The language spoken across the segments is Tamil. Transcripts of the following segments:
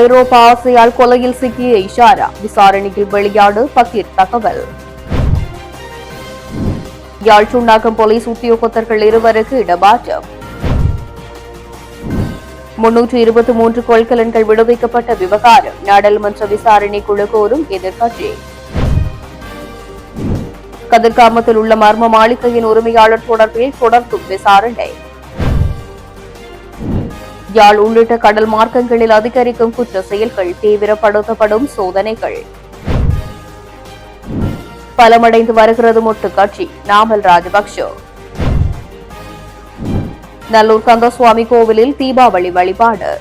ஐரோப்பா ஆசையால் கொலையில் சிக்கிய இஷாரா விசாரணையில் வெளியாடு பக்கீர் தகவல். யாழ் சுண்ணாக்கம் போலீஸ் உத்தியோகத்தர்கள் இருவருக்கு இடமாற்றம். முன்னூற்று இருபத்தி மூன்று கொள்கலன்கள் விடுவிக்கப்பட்ட விவகாரம் நாடாளுமன்ற விசாரணை குழு கோரும் எதிர்கட்சி கதிர்காமத்தில் உள்ள மர்ம மாளிகையின் உரிமையாளர் தொடர்பில் தொடர்ந்தும் விசாரணை. யாழ் உள்ளிட்ட கடல் மார்க்கங்களில் அதிகரிக்கும் குற்ற செயல்கள் தீவிரப்படுத்தப்படும் சோதனைகள். பலமடைந்து வருகிறது மொட்டு கட்சி நாமல் ராஜபக்ஷ. நல்லூர் கந்தசுவாமி கோவிலில் தீபாவளி வழிபாடு.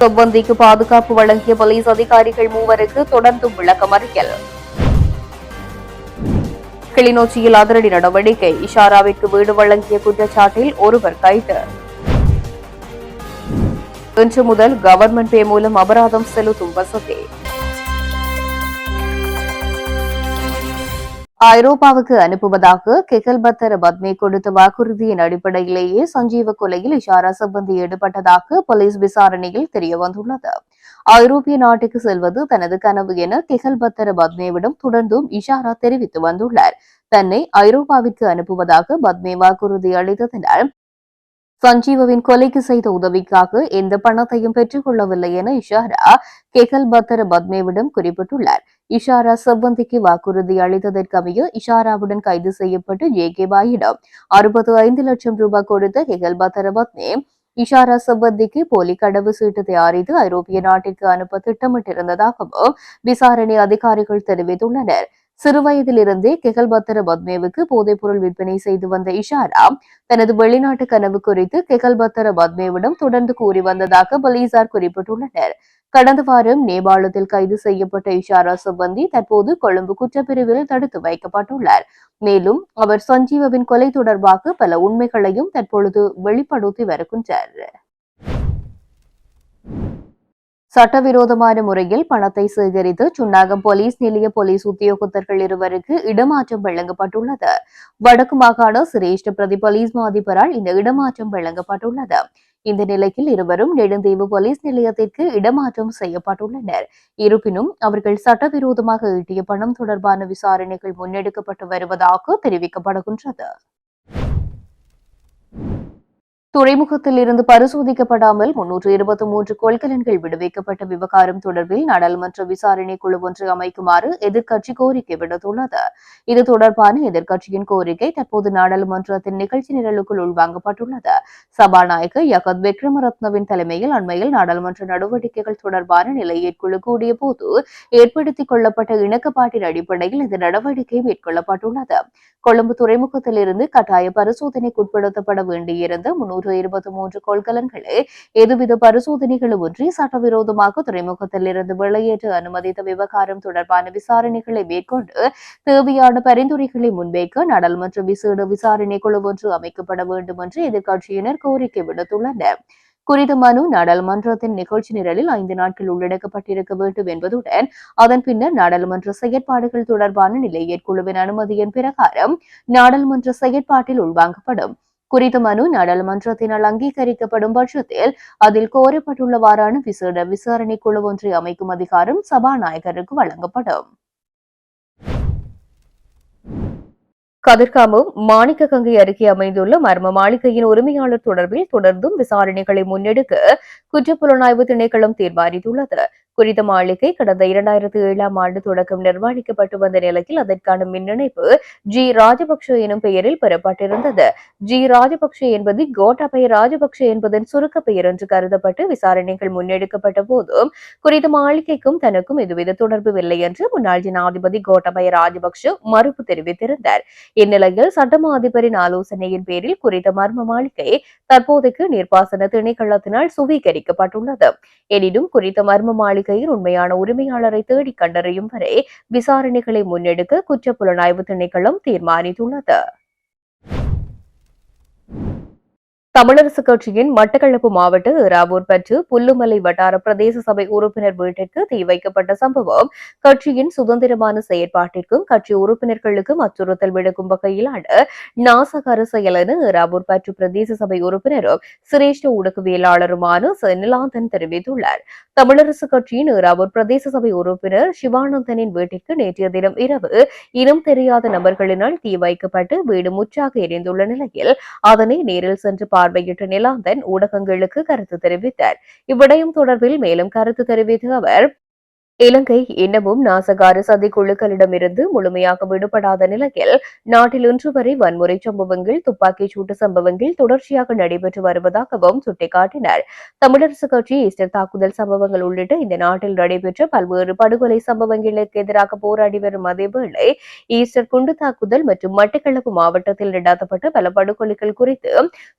சொவ்வந்திக்கு பாதுகாப்பு வழங்கிய போலீஸ் அதிகாரிகள் மூவருக்கு தொடர்ந்தும் விளக்கமறியல். கிளிநொச்சியில் அதிரடி நடவடிக்கை. இஷாராவிற்கு வீடு வழங்கிய குற்றச்சாட்டில் ஒருவர் கைது. இன்று முதல் கவர்மெண்ட் பே மூலம் அபராதம் செலுத்தும் வசதி. ஐரோப்பாவுக்கு அனுப்புவதாக கெகல்பத்தர் பத்மே கொடுத்த வாக்குறுதியின் அடிப்படையிலேயே சஞ்சீவ கொலையில் இஷாரா சம்பந்தி ஈடுபட்டதாக போலீஸ் விசாரணையில் தெரியவந்துள்ளது. ஐரோப்பிய நாட்டுக்கு செல்வது தனது கனவு என கெகல்பத்தர பத்மேவிடம் தொடர்ந்தும் இஷாரா தெரிவித்து வந்துள்ளார். தன்னை ஐரோப்பாவிற்கு அனுப்புவதாக பத்மே வாக்குறுதி அளித்ததனால் சஞ்சீவவின் கொலைக்கு செய்த உதவிக்காக எந்த பணத்தையும் பெற்றுக்கொள்ளவில்லை என இஷாரா கெகல் பத்தர பத்மேவிடம் குறிப்பிட்டுள்ளார். இஷாரா செவ்வந்திக்கு வாக்குறுதி அளித்ததற்கமைய இஷாராவுடன் கைது செய்யப்பட்டு ஜே கே பாயிடம் அறுபது ஐந்து லட்சம் ரூபாய் கொடுத்த கெகல் பத்தர பத்மே இஷாரா செவ்வந்திக்கு போலி கடவு சீட்டு தயாரித்து ஐரோப்பிய நாட்டிற்கு அனுப்ப திட்டமிட்டிருந்ததாகவும் விசாரணை அதிகாரிகள் தெரிவித்துள்ளனர். சிறுவயதிலிருந்தே கெகல்பத்திர பத்மேவுக்கு போதைப்பொருள் விற்பனை செய்து வந்த இஷாரா தனது வெளிநாட்டு கனவு குறித்து கெகல்பத்திர பத்மேவிடம் தொடர்ந்து கூறி வந்ததாக போலீசார் குறிப்பிட்டுள்ளனர். கடந்த வாரம் நேபாளத்தில் கைது செய்யப்பட்ட இஷாரா சுபந்தி தற்போது கொழும்பு குற்றப்பிரிவில் தடுத்து வைக்கப்பட்டுள்ளார். மேலும் அவர் சஞ்சீவவின் கொலை தொடர்பாக பல உண்மைகளையும் தற்பொழுது வெளிப்படுத்தி வருகின்றார். சட்டவிரோதமான முறையில் பணத்தை சேகரித்து சுன்னாகம் போலீஸ் நிலைய போலீஸ் உத்தியோகத்தர்கள் இருவருக்கு இடமாற்றம் வழங்கப்பட்டுள்ளது. வடக்கு மாகாண சிரேஷ்ட பிரதி போலீஸ் மாதிபரால் இந்த இடமாற்றம் வழங்கப்பட்டுள்ளது. இந்த நிலையில் இருவரும் நெடுந்தீவு போலீஸ் நிலையத்திற்கு இடமாற்றம் செய்யப்பட்டுள்ளனர். இருப்பினும் அவர்கள் சட்டவிரோதமாக ஈட்டிய பணம் தொடர்பான விசாரணைகள் முன்னெடுக்கப்பட்டு வருவதாக தெரிவிக்கப்படுகின்றது. துறைமுகத்தில் இருந்து பரிசோதிக்கப்படாமல் முன்னூற்று இருபத்தி மூன்று கொள்கலன்கள் விடுவிக்கப்பட்ட விவகாரம் தொடர்பில் நாடாளுமன்ற விசாரணை குழு ஒன்று அமைக்குமாறு எதிர்க்கட்சி கோரிக்கை விடுத்துள்ளது. இது தொடர்பான எதிர்க்கட்சியின் கோரிக்கை தற்போது நாடாளுமன்றத்தின் நிகழ்ச்சி நிரலுக்குள் உள்வாங்கப்பட்டுள்ளது. சபாநாயகர் யகத் விக்ரமரத்னவின் தலைமையில் அண்மையில் நாடாளுமன்ற நடவடிக்கைகள் தொடர்பான நிலையேற்குழு கூடிய போது ஏற்படுத்திக் கொள்ளப்பட்ட இணக்கப்பாட்டின் அடிப்படையில் இந்த நடவடிக்கை மேற்கொள்ளப்பட்டுள்ளது. கொழும்பு துறைமுகத்தில் இருந்து கட்டாய பரிசோதனைக்குட்படுத்தப்பட வேண்டியிருந்த முன்னூறு இருபத்தி மூன்று கொள்கலன்களை எதுவித பரிசோதனைகளுமின்றி சட்டவிரோதமாக துறைமுகத்தில் இருந்து வெளியேற்ற அனுமதித்த விவகாரம் தொடர்பான விசாரணைகளை மேற்கொண்டு தேவையான பரிந்துரைகளை முன்வைக்க நாடாளுமன்ற விசேட விசாரணை குழு ஒன்று அமைக்கப்பட வேண்டும் என்று எதிர்க்கட்சியினர் கோரிக்கை விடுத்துள்ளனர். குறித்த மனு நாடாளுமன்றத்தின் நிகழ்ச்சி நிரலில் ஐந்து நாட்கள் உள்ளடக்கப்பட்டிருக்க வேண்டும் என்பதுடன் அதன் பின்னர் நாடாளுமன்ற செயற்பாடுகள் தொடர்பான நிலையேற்குழுவின் அனுமதியின் பிரகாரம் நாடாளுமன்ற செயற்பாட்டில் உள்வாங்கப்படும். குறித்த மனு நாடாளுமன்றத்தினால் அங்கீகரிக்கப்படும் பட்சத்தில் அதில் கோரப்பட்டுள்ளவாறான விசேட விசாரணை குழு ஒன்றை அமைக்கும் அதிகாரம் சபாநாயகருக்கு வழங்கப்படும். கதிர்காமம் மாணிக்க கங்கை அருகே அமைந்துள்ள மர்ம மாளிகையின் உரிமையாளர் தொடர்பில் தொடர்ந்தும் விசாரணைகளை முன்னெடுக்க குற்றப்புலனாய்வு திணைக்களம் தீர்மானித்துள்ளது. குறித்த மாளிகை கடந்த இரண்டாயிரத்தி ஏழாம் ஆண்டு தொடக்கம் நிர்மாணிக்கப்பட்டு வந்த நிலையில் அதற்கான மின்னிணைப்பு ஜி ராஜபக்ஷ எனும் பெயரில் பெறப்பட்டிருந்தது. ஜி ராஜபக்ஷ என்பது கோட்டாபய ராஜபக்ஷ என்பதன் சுருக்க பெயர் என்று கருதப்பட்டு விசாரணைகள் முன்னெடுக்கப்பட்ட போதும் குறித்த மாளிகைக்கும் தனக்கும் எதுவித தொடர்பு இல்லை என்று முன்னாள் ஜனாதிபதி கோட்டாபய ராஜபக்ஷ மறுப்பு தெரிவித்திருந்தார். இந்நிலையில் சட்டமா அதிபரின் ஆலோசனையின் பேரில் குறித்த மர்ம மாளிகை தற்போதைக்கு நீர்ப்பாசன திணைக்களத்தினால் சுவீகரிக்கப்பட்டுள்ளது. எனினும் குறித்த மர்ம மாளிகையில் உண்மையான உரிமையாளரை தேடி கண்டறியும் வரை விசாரணைகளை முன்னெடுக்க குற்றப்புலனாய்வு திணைக்களம் தீர்மானித்துள்ளது. தமிழரசு கட்சியின் மட்டக்களப்பு மாவட்ட ராவூர் பற்று புல்லுமலை வட்டார பிரதேச சபை உறுப்பினர் வீட்டிற்கு தீ வைக்கப்பட்ட சம்பவம். கட்சியின் சுதந்திரமான செயற்பாட்டிற்கும் கட்சி உறுப்பினர்களுக்கும் அச்சுறுத்தல் விடுக்கும் வகையிலான நாசகர செயல் என ராவூர் பற்று பிரதேச சபை உறுப்பினரும் சிரேஷ்ட ஊடகவியலாளருமான சென்னிலாந்தன் தெரிவித்துள்ளார். தமிழரசு கட்சியின் ராவூர் பிரதேச சபை உறுப்பினர் சிவானந்தனின் வீட்டிற்கு நேற்றைய தினம் இரவு இனம் தெரியாத நபர்களினால் தீ வைக்கப்பட்டு வீடு முற்றாக எரிந்துள்ள நிலையில் அதனை நேரில் சென்று பார்வையிட்ட நிலாந்தன் ஊடகங்களுக்கு கருத்து தெரிவித்தார். இவ்விடயம் தொடர்பில் மேலும் கருத்து தெரிவித்த அவர் இலங்கை இன்னமும் நாசகார சதி குழுக்களிடமிருந்து முழுமையாக விடுபடாத நிலையில் நாட்டில் இன்று வரை வன்முறை சம்பவங்கள் துப்பாக்கிச் சூட்டு சம்பவங்கள் தொடர்ச்சியாக நடைபெற்று வருவதாகவும் சுட்டிக்காட்டினார். தமிழரசு கட்சி ஈஸ்டர் தாக்குதல் சம்பவங்கள் உள்ளிட்ட இந்த நாட்டில் நடைபெற்ற பல்வேறு படுகொலை சம்பவங்களுக்கு எதிராக போராடி வரும் அதேவேளை ஈஸ்டர் குண்டு தாக்குதல் மற்றும் மட்டக்களப்பு மாவட்டத்தில் நடாத்தப்பட்ட பல படுகொலைகள் குறித்து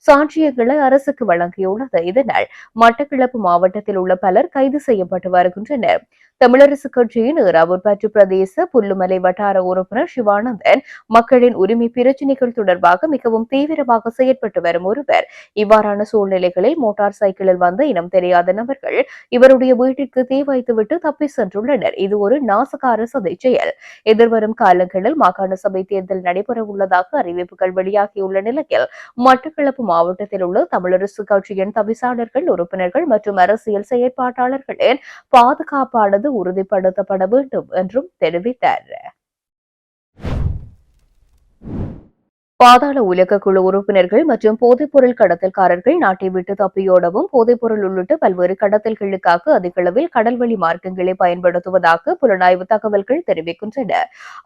சாட்சியங்களை அரசுக்கு வழங்கியுள்ளது. இதனால் மட்டக்களப்பு மாவட்டத்தில் உள்ள பலர் கைது செய்யப்பட்டு வருகின்றனர். தமிழரசு கட்சியின் ராவூர்பற்று பிரதேச புல்லுமலை வட்டார உறுப்பினர் சிவானந்தன் மக்களின் உரிமை பிரச்சினைகள் தொடர்பாக மிகவும் தீவிரமாக செயற்பட்டு வரும் ஒருவர். இவ்வாறான சூழ்நிலைகளில் மோட்டார் சைக்கிளில் வந்த இனம் தெரியாத நபர்கள் இவருடைய வீட்டிற்கு தீ வைத்துவிட்டு தப்பி சென்றுள்ளனர். இது ஒரு நாசகார சதை செயல். எதிர்வரும் காலங்களில் மாகாண சபை தேர்தல் நடைபெற உள்ளதாக அறிவிப்புகள் வெளியாகியுள்ள நிலையில் மட்டக்களப்பு மாவட்டத்தில் உள்ள தமிழரசு கட்சியின் தவிசாளர்கள் உறுப்பினர்கள் மற்றும் அரசியல் செயற்பாட்டாளர்களின் பாதுகாப்பானது உறுதிப்படுத்தப்பட வேண்டும் என்றும் தெரிவித்தார். பாதாள உலக குழு உறுப்பினர்கள் மற்றும் போதைப்பொருள் கடத்தல்காரர்கள் நாட்டை விட்டு தப்பியோடவும் போதைப்பொருள் உள்ளிட்ட பல்வேறு கடத்தல்களுக்காக அதிக அளவில் கடல்வழி மார்க்கங்களை பயன்படுத்துவதாக புலனாய்வு தகவல்கள் தெரிவிக்கின்றன.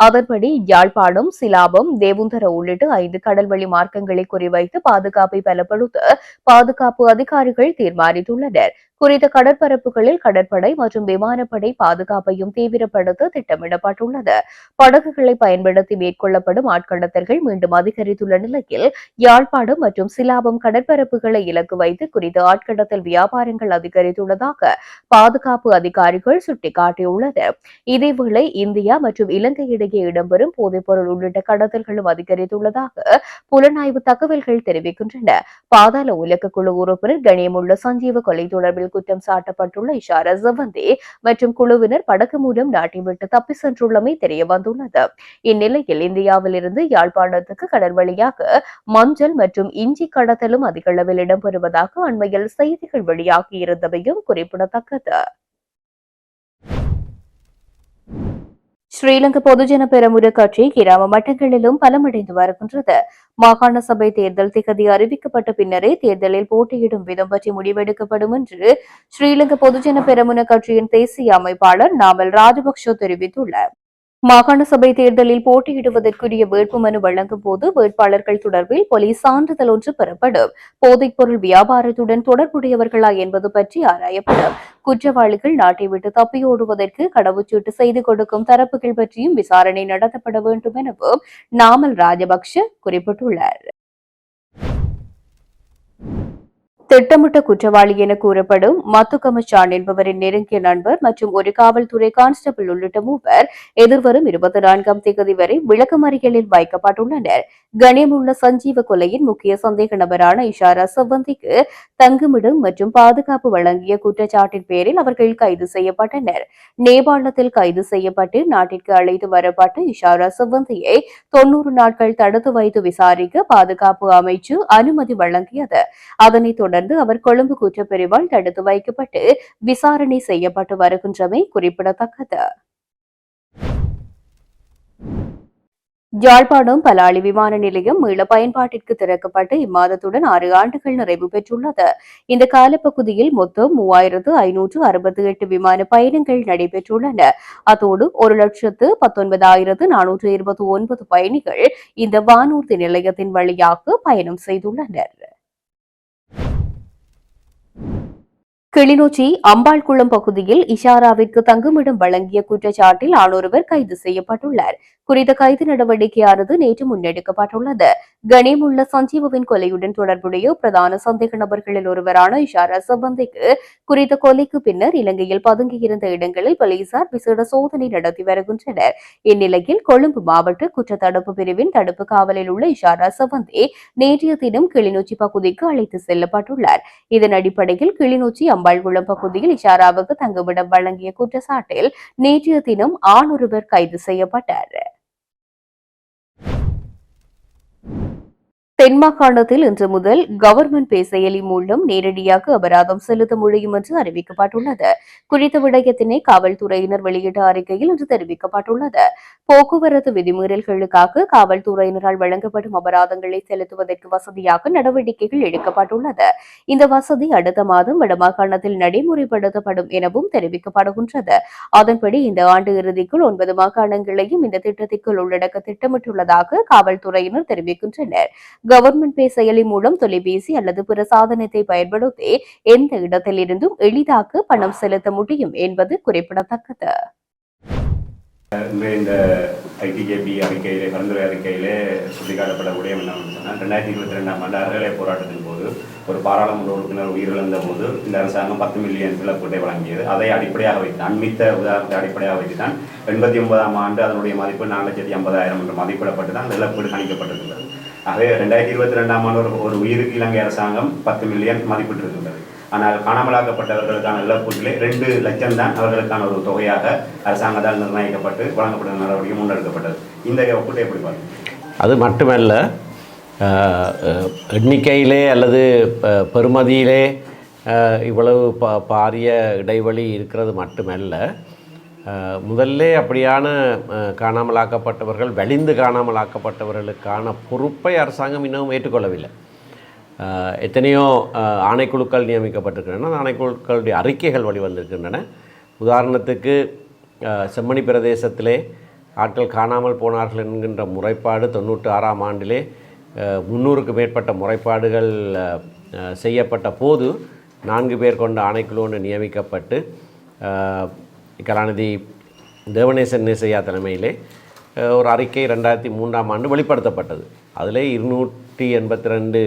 அதன்படி யாழ்ப்பாணம் சிலாபம் தேவுந்தர உள்ளிட்ட ஐந்து கடல்வழி மார்க்கங்களை குறிவைத்து பாதுகாப்பை பலப்படுத்த பாதுகாப்பு அதிகாரிகள் தீர்மானித்துள்ளனர். குறித்த கடற்பரப்புகளில் கடற்படை மற்றும் விமானப்படை பாதுகாப்பையும் தீவிரப்படுத்த திட்டமிடப்பட்டுள்ளது. படகுகளை பயன்படுத்தி மேற்கொள்ளப்படும் ஆட்கடத்தல்கள் மீண்டும் அதிகரித்துள்ள நிலையில் யாழ்ப்பாணம் மற்றும் சிலாபம் கடற்பரப்புகளை இலக்கு வைத்து குறித்த ஆட்கடத்தல் வியாபாரங்கள் அதிகரித்துள்ளதாக பாதுகாப்பு அதிகாரிகள் சுட்டிக்காட்டியுள்ளனர் இதேவேளை இந்தியா மற்றும் இலங்கை இடையே இடம்பெறும் போதைப்பொருள் உள்ளிட்ட கடத்தல்களும் அதிகரித்துள்ளதாக புலனாய்வு தகவல்கள் தெரிவிக்கின்றன. பாதாள உலக குழு உறுப்பினர் கணியமுள்ள சஞ்சீவ கொலை தொடர்பில் குற்றம் சாட்டப்பட்டுள்ள இஷா ஜவந்தே மற்றும் குழுவினர் படகு மூலம் நாட்டை விட்டு தப்பி சென்றுள்ளமை தெரிய வந்துள்ளது. இந்நிலையில் இந்தியாவிலிருந்து யாழ்ப்பாணத்துக்கு கடல் வழியாக மஞ்சள் மற்றும் இஞ்சி கடத்தலும் அதிக அளவில் இடம்பெறுவதாக அண்மையில் செய்திகள் வெளியாகியிருந்தமையும் குறிப்பிடத்தக்கது. ஸ்ரீலங்கா பொதுஜன பெரமுன கட்சி கிராம மட்டங்களிலும் பலமடைந்து வருகின்றது. மாகாண சபை தேர்தல் திகதி அறிவிக்கப்பட்ட பின்னரே தேர்தலில் போட்டியிடும் விதம் பற்றி முடிவெடுக்கப்படும் என்று ஸ்ரீலங்கா பொதுஜன பெரமுன கட்சியின் தேசிய அமைப்பாளர் நாமல் ராஜபக்ஷ தெரிவித்துள்ளார். மாகாண சபை தேர்தலில் போட்டியிடுவதற்குரிய வேட்புமனு வழங்கும் போது வேட்பாளர்கள் தொடர்பில் போலீஸ் சான்றிதழ் ஒன்று பெறப்படும். போதைப்பொருள் வியாபாரத்துடன் தொடர்புடையவர்களா என்பது பற்றி ஆராயப்படும். குற்றவாளிகள் நாட்டை விட்டு தப்பியோடுவதற்கு கடவுச்சீட்டு செய்து கொடுக்கும் தரப்புகள் பற்றியும் விசாரணை நடத்தப்பட வேண்டும் எனவும் நாமல் ராஜபக்ஷ குறிப்பிட்டுள்ளார். திட்டமிட்ட குற்றவாளி என கூறப்படும் மத்துக்கமச்சான் என்பவரின் நெருங்கிய நண்பர் மற்றும் ஒரு காவல்துறை கான்ஸ்டபிள் உள்ளிட்ட மூவர் எதிர்வரும் இருபத்தி நான்காம் தேதி வரை விளக்கமறிகளில் வைக்கப்பட்டுள்ளனர். கணியமுள்ள சஞ்சீவ கொலையின் முக்கிய சந்தேக நபரான இஷாரா செவ்வந்திக்கு தங்குமிடம் மற்றும் பாதுகாப்பு வழங்கிய குற்றச்சாட்டின் பேரில் அவர்கள் கைது செய்யப்பட்டனர். நேபாளத்தில் கைது செய்யப்பட்டு நாட்டிற்கு அழைத்து வரப்பட்ட இஷாரா செவ்வந்தியை தொன்னூறு நாட்கள் தடுத்து வைத்து விசாரிக்க பாதுகாப்பு அமைச்சு அனுமதி வழங்கியது. அதனைத் தொடர்ந்து அவர் கொழும்பு குற்றப்பிரிவால் தடுத்து வைக்கப்பட்டு விசாரணை செய்யப்பட்டு வருகின்றமை குறிப்பிடத்தக்கது. யாழ்ப்பாணம் பலாளி விமான நிலையம் மீள பயன்பாட்டிற்கு திறக்கப்பட்டு இம்மாதத்துடன் ஆறு ஆண்டுகள் நிறைவு பெற்றுள்ளது. இந்த காலப்பகுதியில் மொத்தம் மூவாயிரத்து ஐநூற்று அறுபத்தி எட்டு விமான பயணங்கள் நடைபெற்றுள்ளன. அதோடு ஒரு லட்சத்து பத்தொன்பதாயிரத்து நானூற்று இருபத்தி ஒன்பது பயணிகள் இந்த வானூர்தி நிலையத்தின் வழியாக பயணம் செய்துள்ளனர். கிளிநொச்சி அம்பாள்குளம் பகுதியில் இஷாராவிற்கு தங்குமிடம் வழங்கிய குற்றச்சாட்டில் ஆணொருவர் கைது செய்யப்பட்டுள்ளார். குறித்த கைது நடவடிக்கையானது நேற்று முன்னெடுக்கப்பட்டுள்ளது. கனிமுள்ள சஞ்சீவவின் கொலையுடன் தொடர்புடைய பிரதான சந்தேக நபர்களில் ஒருவரான இஷாரா சபந்திக்கு குறித்த கொலைக்கு பின்னர் இலங்கையில் பதுங்கியிருந்த இடங்களில் போலீசார் விசேட சோதனை நடத்தி வருகின்றனர். இந்நிலையில் கொழும்பு மாவட்ட குற்றத்தடுப்பு பிரிவின் தடுப்பு காவலில் உள்ள இஷாரா சபந்தி நேற்றைய தினம் கிளிநொச்சி பகுதிக்கு அழைத்து செல்லப்பட்டுள்ளார். இதன் அடிப்படையில் கிளிநொச்சி அம்பாள்குளம் பகுதியில் இஷாராவுக்கு தங்குமிடம் வழங்கிய குற்றச்சாட்டில் நேற்றைய தினம் ஆண் ஒருவர் கைது செய்யப்பட்டார். தென்மாகாணத்தில் இன்று முதல் கவர்மெண்ட் பே செயலி மூலம் நேரடியாக அபராதம் செலுத்த முடியும் என்று அறிவிக்கப்பட்டுள்ளது. குறித்த விடயத்தினை காவல்துறையினர் வெளியிட்ட அறிக்கையில் இன்று தெரிவிக்கப்பட்டுள்ளது. போக்குவரத்து விதிமீறல்களுக்காக காவல்துறையினரால் வழங்கப்படும் அபராதங்களை செலுத்துவதற்கு வசதியாக நடவடிக்கைகள் எடுக்கப்பட்டுள்ளது. இந்த வசதி அடுத்த மாதம் வடமாகாணத்தில் நடைமுறைப்படுத்தப்படும் எனவும் தெரிவிக்கப்படுகின்றது. அதன்படி இந்த ஆண்டு இறுதிக்குள் ஒன்பது மாகாணங்களையும் இந்த திட்டத்திற்குள் உள்ளடக்க திட்டமிட்டுள்ளதாக காவல்துறையினர் தெரிவிக்கின்றனர். கவர்மெண்ட் பே செயலி மூலம் தொலைபேசி அல்லது பிற சாதனத்தை பயன்படுத்தி எந்த இடத்திலிருந்தும் எளிதாக பணம் செலுத்த முடியும் என்பது குறிப்பிடத்தக்கது. இந்த ஐடிகேபி அறிக்கையிலே கலந்துரை அறிக்கையிலே சுட்டிக்காட்டப்படக்கூடிய சொன்னால் ரெண்டாயிரத்தி இருபத்தி ரெண்டாம் ஆண்டு அறநிலை போராட்டத்தின் போது ஒரு பாராளுமன்ற உறுப்பினர் உயிரிழந்த போது இந்த அரசாங்கம் பத்து மில்லியன் இழப்பீட்டை வழங்கியது. அதை அடிப்படையாக வைத்து அண்மித்த உதாரணத்தை அடிப்படையாக வைத்து தான் எண்பத்தி ஒன்பதாம் ஆண்டு அதனுடைய மதிப்பு நாலு லட்சத்தி ஐம்பதாயிரம் என்று மதிப்பிடப்பட்டு தான் அந்த இழப்பீடு கணிக்கப்பட்டிருக்கிறது ஆகவே ரெண்டாயிரத்தி இருபத்தி ரெண்டாம் ஆண்டு ஒரு ஒரு உயிருக்கு இலங்கை அரசாங்கம் பத்து மில்லியன் மதிப்பிட்டிருக்கின்றது. ஆனால் காணாமலாக்கப்பட்டவர்களுக்கான இழப்பீட்டிலே ரெண்டு லட்சம் தான் அவர்களுக்கான ஒரு தொகையாக அரசாங்கத்தால் நிர்ணயிக்கப்பட்டு வழங்கப்பட்ட நடவடிக்கை முன்னெடுக்கப்பட்டது. இந்த ஒப்பீட்டை எப்படி பாருங்க அது மட்டுமல்ல எண்ணிக்கையிலே அல்லது ப- இவ்வளவு பா பாரிய இடைவெளி இருக்கிறது மட்டுமல்ல முதல்ல அப்படியான காணாமலாக்கப்பட்டவர்கள் வலிந்து காணாமலாக்கப்பட்டவர்களுக்கான பொறுப்பை அரசாங்கம் இன்னும் ஏற்றுக்கொள்ளவில்லை. எத்தனையோ ஆணைக்குழுக்கள் நியமிக்கப்பட்டிருக்கின்றன அந்த ஆணைக்குழுக்களுடைய அறிக்கைகள் வெளிவந்திருக்கின்றன. உதாரணத்துக்கு செம்மணி பிரதேசத்திலே ஆட்கள் காணாமல் போனார்கள் என்கின்ற முறைப்பாடு தொண்ணூற்றி ஆறாம் ஆண்டிலே முந்நூறுக்கு மேற்பட்ட முறைப்பாடுகள் செய்யப்பட்ட போது நான்கு பேர் கொண்ட ஆணைக்குழு ஒன்று நியமிக்கப்பட்டு கலாநிதி தேவநேசன் நேசையா தலைமையிலே ஒரு அறிக்கை ரெண்டாயிரத்தி மூன்றாம் ஆண்டு வெளிப்படுத்தப்பட்டது. அதில் இருநூற்றி எண்பத்தி ரெண்டு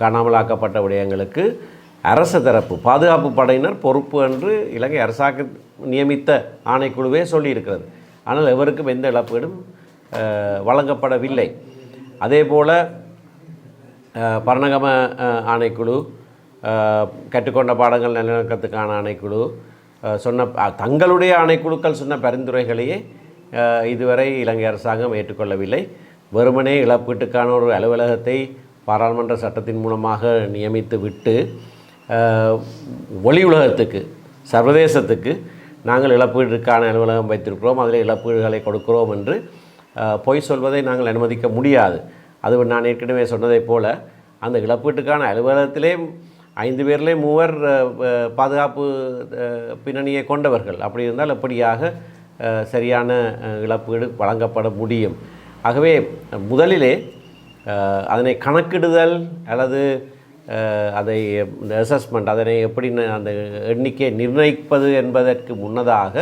காணாமலாக்கப்பட்ட விடயங்களுக்கு அரசு தரப்பு பாதுகாப்பு படையினர் பொறுப்பு என்று இலங்கை அரசாங்க நியமித்த ஆணைக்குழுவே சொல்லியிருக்கிறது. ஆனால் எவருக்கும் எந்த இழப்பீடும் வழங்கப்படவில்லை. அதே போல் பரணகம ஆணைக்குழு கற்றுக்கொண்ட பாடங்கள் நல்லிணக்கத்துக்கான ஆணைக்குழு சொன்ன தங்களுடைய ஆணைக்குழுக்கள் சொன்ன பரிந்துரைகளையே இதுவரை இலங்கை அரசாங்கம் ஏற்றுக்கொள்ளவில்லை. வெறுமனே இழப்பீட்டுக்கான ஒரு அலுவலகத்தை பாராளுமன்ற சட்டத்தின் மூலமாக நியமித்து விட்டு ஒளி உலகத்துக்கு சர்வதேசத்துக்கு நாங்கள் இழப்பீடுக்கான அலுவலகம் வைத்திருக்கிறோம் அதில் இழப்பீடுகளை கொடுக்கிறோம் என்று பொய் சொல்வதை நாங்கள் அனுமதிக்க முடியாது. அது நான் ஏற்கனவே சொன்னதைப் போல அந்த இழப்பீட்டுக்கான அலுவலகத்திலே ஐந்து பேர்லே மூவர் பாதுகாப்பு பின்னணியை கொண்டவர்கள். அப்படி இருந்தால் எப்படியாக சரியான இழப்பீடு வழங்கப்பட முடியும்? ஆகவே முதலிலே அதனை கணக்கிடுதல் அல்லது அதை அதை அசஸ்மெண்ட் அதனை எப்படி அந்த எண்ணிக்கையை நிர்ணயிப்பது என்பதற்கு முன்னதாக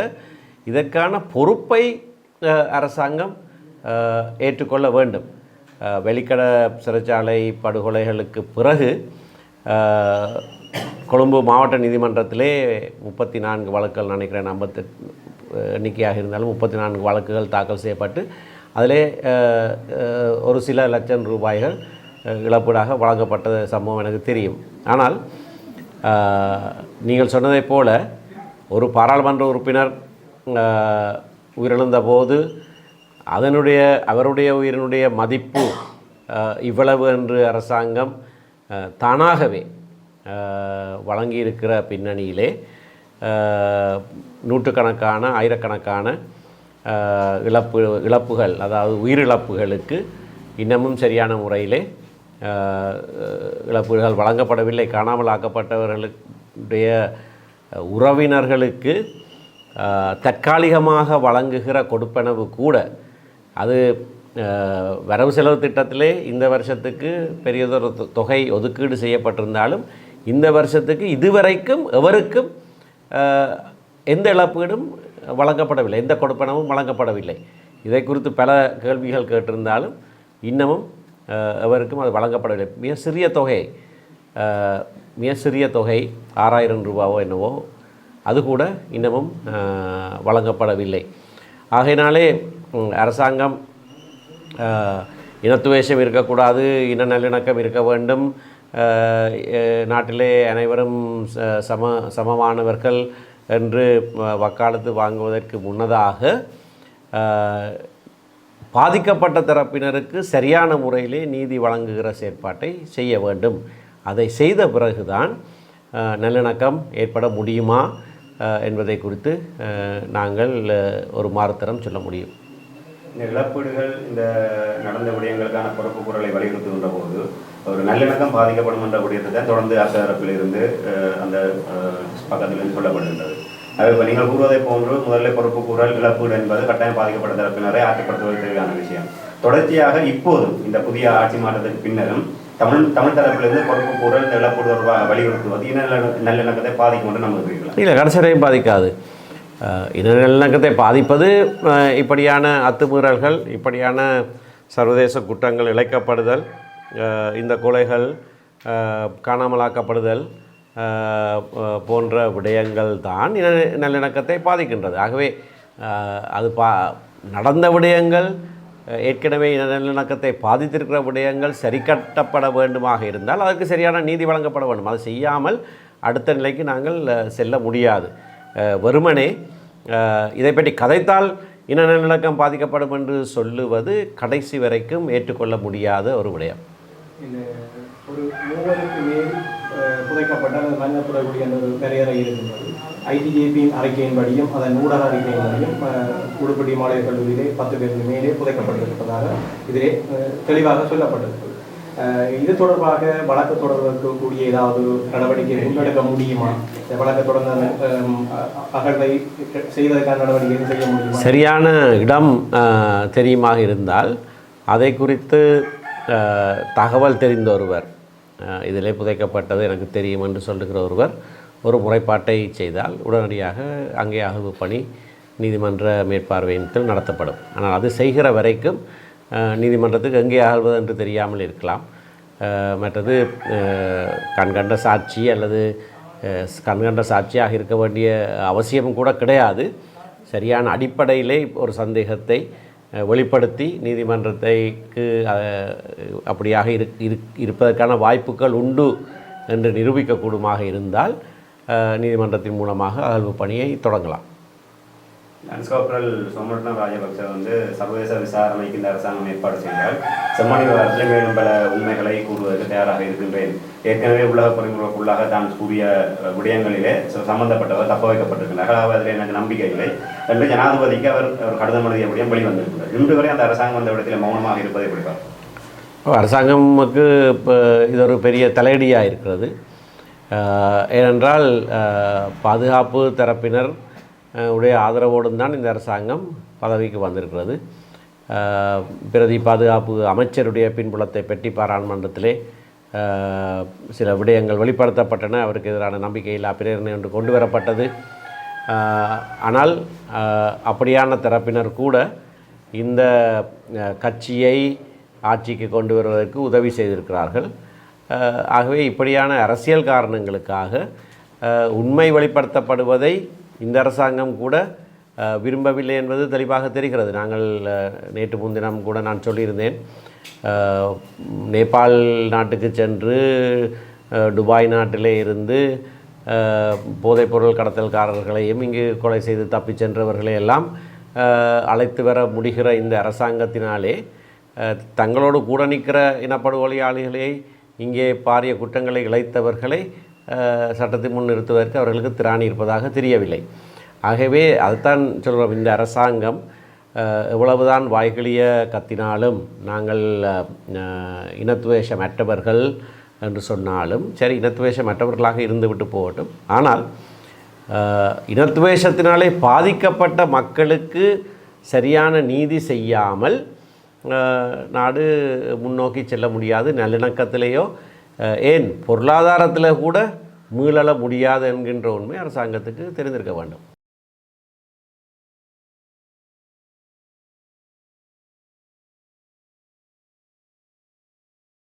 இதற்கான பொறுப்பை அரசாங்கம் ஏற்றுக்கொள்ள வேண்டும். வெளிக்கட சிறைச்சாலை படுகொலைகளுக்கு பிறகு கொழும்பு மாவட்ட நீதிமன்றத்திலே முப்பத்தி நான்கு வழக்குகள் நினைக்கிறேன் ஐம்பத்தி எண்ணிக்கையாக இருந்தாலும் முப்பத்தி நான்கு வழக்குகள் தாக்கல் செய்யப்பட்டு அதிலே ஒரு சில லட்சம் ரூபாய்கள் இழப்பீடாக வழங்கப்பட்ட சம்பவம் எனக்கு தெரியும். ஆனால் நீங்கள் சொன்னதைப் போல ஒரு பாராளுமன்ற உறுப்பினர் உயிரிழந்தபோது உயிரிழந்த போது அதனுடைய அவருடைய உயிரினுடைய மதிப்பு இவ்வளவு என்று அரசாங்கம் தானாகவே வழங்கியிருக்கிற பின்னணியிலே நூற்றுக்கணக்கான ஆயிரக்கணக்கான இழப்பு இழப்புகள் அதாவது உயிரிழப்புகளுக்கு இன்னமும் சரியான முறையிலே இழப்புகள் வழங்கப்படவில்லை. காணாமல் ஆக்கப்பட்டவர்களுடைய உறவினர்களுக்கு தற்காலிகமாக வழங்குகிற கொடுப்பனவு கூட அது வரவு செலவு திட்டத்திலே இந்த வருஷத்துக்கு பெரியதொரு தொ- தொகை ஒதுக்கீடு செய்யப்பட்டிருந்தாலும் இந்த வருஷத்துக்கு இதுவரைக்கும் எவருக்கும் எந்த இழப்பீடும் வழங்கப்படவில்லை எந்த கொடுப்பனவும் வழங்கப்படவில்லை. இதை குறித்து பல கேள்விகள் கேட்டிருந்தாலும் இன்னமும் எவருக்கும் அது வழங்கப்படவில்லை. மிக சிறிய தொகை மிக சிறிய தொகை ஆறாயிரம் ரூபாவோ என்னவோ அது கூட இன்னமும் வழங்கப்படவில்லை. ஆகையினாலே அரசாங்கம் இனத்துவேஷம் இருக்கக்கூடாது இன நல்லிணக்கம் இருக்க வேண்டும். நாட்டிலே அனைவரும் ச- சம சமமானவர்கள் என்று வக்காலத்து வாங்குவதற்கு முன்னதாக பாதிக்கப்பட்ட தரப்பினருக்கு சரியான முறையிலே நீதி வழங்குகிற செயற்பாட்டை செய்ய வேண்டும். அதை செய்த பிறகுதான் நல்லிணக்கம் ஏற்பட முடியுமா என்பதை குறித்து நாங்கள் ஒரு மாறுத்தரம் சொல்ல முடியும். இந்த இழப்பீடுகள் இந்த நடந்த விடயங்களுக்கான பொறுப்பு குரலை வலியுறுத்துகின்ற போது ஒரு நல்லிணக்கம் பாதிக்கப்படும் என்ற விடயத்தை தான் தொடர்ந்து அரசு இருந்து அஹ், அந்த பக்கத்திலிருந்து சொல்லப்படுகின்றது. அது இப்போ நீங்கள் கூறுவதை போன்று முதல்ல பொறுப்பு குரல் இழப்பீடு என்பது கட்டாயம் பாதிக்கப்பட்ட தரப்பினரை ஆற்றுப்படுத்துவது விஷயம். தொடர்ச்சியாக இப்போதும் இந்த புதிய ஆட்சி மாற்றத்திற்கு பின்னரும் தமிழ் தமிழ் தரப்பிலிருந்து பொறுப்பு குரல் இந்த இழப்பீடு வலியுறுத்துவது இன நல்லிணக்கத்தை பாதிக்கும் என்று நம்புகிறீர்களா? இல்லை கடைசியரையும் பாதிக்காது. அஹ், இன நல்லிணக்கத்தை பாதிப்பது இப்படியான அத்துமீறல்கள் இப்படியான சர்வதேச குற்றங்கள் இழைக்கப்படுதல் இந்த கொலைகள் காணாமலாக்கப்படுதல் போன்ற விடயங்கள் தான் இன நல்லிணக்கத்தை பாதிக்கின்றது. ஆகவே அது பா நடந்த விடயங்கள் ஏற்கனவே இன நல்லிணக்கத்தை பாதித்திருக்கிற விடயங்கள் சரி கட்டப்பட வேண்டுமாக இருந்தால் அதற்கு சரியான நீதி வழங்கப்பட வேண்டும். அதை செய்யாமல் அடுத்த நிலைக்கு நாங்கள் செல்ல முடியாது. வெறுமனே இதை பற்றி கதைத்தால் இன நல்லிணக்கம் பாதிக்கப்படும் என்று சொல்லுவது கடைசி வரைக்கும் ஏற்றுக்கொள்ள முடியாத ஒரு விடயம். ஒரு மூவருக்கு மேல் புதைக்கப்பட்ட அல்லது அந்த ஒரு வரையறை இருக்கின்றது. ஐடிஜேபியின் அறிக்கையின்படியும் அதன் ஊடக அறிக்கையின்படியும் அஹ், உடுப்பட்டி மாநில கல்லூரியிலே பத்து பேருக்கு மேலே புதைக்கப்பட்டிருப்பதாக இதிலே தெளிவாக சொல்லப்பட்டிருக்கிறது. இது தொடர்பாக வழக்கு தொடர்பக்கூடிய ஏதாவது நடவடிக்கை முன்னெடுக்க முடியுமா? இந்த வழக்கு தொடர்ந்த அகழ்வை செய்வதற்கான நடவடிக்கை செய்ய முடியுமா? சரியான இடம் தெரியுமாக இருந்தால் அதை குறித்து தகவல் தெரிந்த ஒருவர் இதிலே புதைக்கப்பட்டது எனக்கு தெரியும் என்று சொல்லுகிற ஒருவர் ஒரு முறைப்பாட்டை செய்தால் உடனடியாக அங்கே அகழ்வு பணி நீதிமன்ற மேற்பார்வையின் கீழ் நடத்தப்படும். ஆனால் அது செய்கிற வரைக்கும் நீதிமன்றத்துக்கு எங்கே ஆள்வது என்று தெரியாமல் இருக்கலாம். மற்றது கண்கண்ட சாட்சி அல்லது கண்கண்ட சாட்சியாக இருக்க வேண்டிய அவசியம் கூட கிடையாது. சரியான அடிப்படையிலே ஒரு சந்தேகத்தை வெளிப்படுத்தி நீதிமன்றத்தைக்கு அப்படியாக இரு இரு- இருப்பதற்கான வாய்ப்புகள் உண்டு என்று நிரூபிக்கக்கூடுமாக இருந்தால் நீதிமன்றத்தின் மூலமாக அகழ்வு பணியை தொடங்கலாம். லான்ஸ் கார்பரல் ராஜபக்ச வந்து சர்வதேச விசாரணைக்கு இந்த அரசாங்கம் ஏற்பாடு செய்தால் செம்மணி விவகாரத்தில் மேலும் பல உண்மைகளை கூறுவதற்கு தயாராக இருக்கின்றேன். ஏற்கனவே உலக பொறிமுறைக்குள்ளாக தான் கூறிய விடயங்களிலே சம்பந்தப்பட்டவர் தப்ப வைக்கப்பட்டிருக்கிறார்கள் அதாவது அதில் எனக்கு நம்பிக்கை இல்லை என்று ஜனாதிபதிக்கு அவர் ஒரு கடிதம் எழுதிய விடயம் வெளிவந்திருக்கிறார் இன்று வரை அந்த அரசாங்கம் அந்த இடத்தில் மௌனமாக இருப்பதை எப்படி அரசாங்கமுக்கு இப்போ இது ஒரு பெரிய தலையடியாக இருக்கிறது ஏனென்றால் பாதுகாப்பு தரப்பினர் உடைய ஆதரவோடும் தான் இந்த அரசாங்கம் பதவிக்கு வந்திருக்கிறது. பிரதி பாதுகாப்பு அமைச்சருடைய பின்புலத்தை பற்றி பாராளுமன்றத்திலே சில விடயங்கள் வெளிப்படுத்தப்பட்டன. அவருக்கு எதிரான நம்பிக்கையில்லா பிரேரணை ஒன்று கொண்டு வரப்பட்டது. ஆனால் அப்படியான தரப்பினர் கூட இந்த கட்சியை ஆட்சிக்கு கொண்டு வருவதற்கு உதவி செய்திருக்கிறார்கள். ஆகவே இப்படியான அரசியல் காரணங்களுக்காக உண்மை வெளிப்படுத்தப்படுவதை இந்த அரசாங்கம் கூட விரும்பவில்லை என்பது தெளிவாக தெரிகிறது. நாங்கள் நேற்று முன்தினம் கூட நான் சொல்லியிருந்தேன். நேபாள் நாட்டுக்கு சென்று துபாய் நாட்டிலே இருந்து போதைப்பொருள் கடத்தல்காரர்களையும் இங்கு கொலை செய்து தப்பிச் சென்றவர்களை எல்லாம் அழைத்து வர முடிகிற இந்த அரசாங்கத்தினாலே தங்களோடு கூட நிற்கிற இனப்படுகொலையாளிகளை இங்கே பாரிய குற்றங்களை இழைத்தவர்களை சட்டத்தை முன்னிறுத்துவதற்கு முன் நிறுத்துவதற்கு அவர்களுக்கு திராணி இருப்பதாக தெரியவில்லை. ஆகவே அதுதான் சொல்கிறோம் இந்த அரசாங்கம் அஹ், எவ்வளவுதான் வாய்களிய கத்தினாலும் நாங்கள் இனத்துவேஷமற்றவர்கள் என்று சொன்னாலும் சரி இனத்துவேஷமற்றவர்களாக இருந்துவிட்டு போகட்டும். ஆனால் இனத்துவேஷத்தினாலே பாதிக்கப்பட்ட மக்களுக்கு சரியான நீதி செய்யாமல் நாடு முன்னோக்கி செல்ல முடியாது. நல்லிணக்கத்திலேயோ ஏன் பொருளாதாரத்தில் கூட மீளல முடியாது என்கின்ற உண்மை அரசாங்கத்துக்கு தெரிந்திருக்க வேண்டும்.